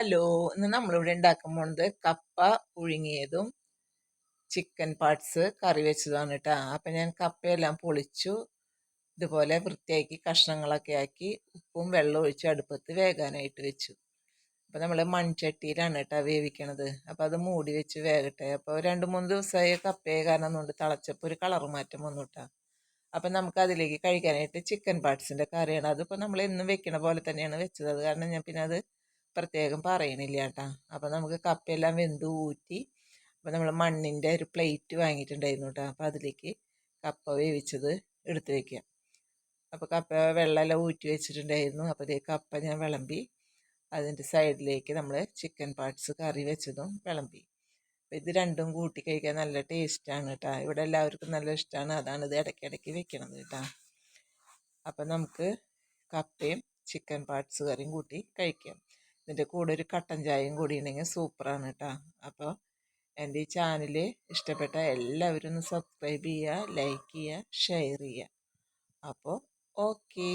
Hello ഇന്ന് നമ്മളിവിടെ ഉണ്ടാക്കാൻ പോണത് കപ്പ പുഴുങ്ങിയതും ചിക്കൻ പാർട്സ് കറി വെച്ചതാണ് കേട്ടോ അപ്പം ഞാൻ കപ്പയെല്ലാം പൊളിച്ചു ഇതുപോലെ വൃത്തിയാക്കി കഷ്ണങ്ങളൊക്കെ ആക്കി ഉപ്പും വെള്ളം ഒഴിച്ച് അടുപ്പത്ത് വേകാനായിട്ട് വെച്ചു. അപ്പോൾ നമ്മൾ മൺചട്ടിയിലാണ് കേട്ടോ വേവിക്കണത്. അപ്പോൾ അത് മൂടി വെച്ച് വേകട്ടെ. അപ്പോൾ രണ്ട് മൂന്ന് ദിവസമായി കപ്പയെ കാരണം കൊണ്ട് തിളച്ചപ്പോൾ ഒരു കളർ മാറ്റം വന്നു കേട്ടോ അപ്പം നമുക്ക് അതിലേക്ക് കഴിക്കാനായിട്ട് ചിക്കൻ പാർട്സിന്റെ കറിയാണ്. അതിപ്പോൾ നമ്മൾ എന്നും വെക്കണ പോലെ തന്നെയാണ് വെച്ചത്. അത് കാരണം ഞാൻ പിന്നെ അത് പ്രത്യേകം പറയണില്ല കേട്ടോ അപ്പോൾ നമുക്ക് കപ്പയെല്ലാം വെന്ത് ഊറ്റി അപ്പോൾ നമ്മൾ മണ്ണിന്റെ ഒരു പ്ലേറ്റ് വാങ്ങിയിട്ടുണ്ടായിരുന്നു കേട്ടോ അപ്പോൾ അതിലേക്ക് കപ്പ വേവിച്ചത് എടുത്ത് വയ്ക്കുക അപ്പോൾ കപ്പ വെള്ളമെല്ലാം ഊറ്റി വെച്ചിട്ടുണ്ടായിരുന്നു. അപ്പോൾ ഇതേ കപ്പ ഞാൻ വിളമ്പി അതിന്റെ സൈഡിലേക്ക് നമ്മൾ ചിക്കൻ പാർട്സ് കറി വെച്ചതും വിളമ്പി. ഇത് രണ്ടും കൂട്ടി കഴിക്കാൻ നല്ല ടേസ്റ്റാണ് കേട്ടോ ഇവിടെ എല്ലാവർക്കും നല്ല ഇഷ്ടമാണ് അതാണ് ഇത് ഇടയ്ക്കിടയ്ക്ക് വെക്കണത് കേട്ടോ അപ്പം നമുക്ക് കപ്പയും ചിക്കൻ പാർട്സ് കറിയും കൂട്ടി കഴിക്കാം. ഇതിന്റെ കൂടെ ഒരു കട്ടൻ ചായയും കൂടി ഉണ്ടെങ്കിൽ സൂപ്പറാണ് കേട്ടോ. അപ്പോൾ എന്റെ ഈ ചാനൽ ഇഷ്ടപ്പെട്ട എല്ലാവരും ഒന്ന് സബ്സ്ക്രൈബ് ചെയ്യുക ലൈക്ക് ചെയ്യുക ഷെയർ ചെയ്യുക. അപ്പോൾ ഓക്കേ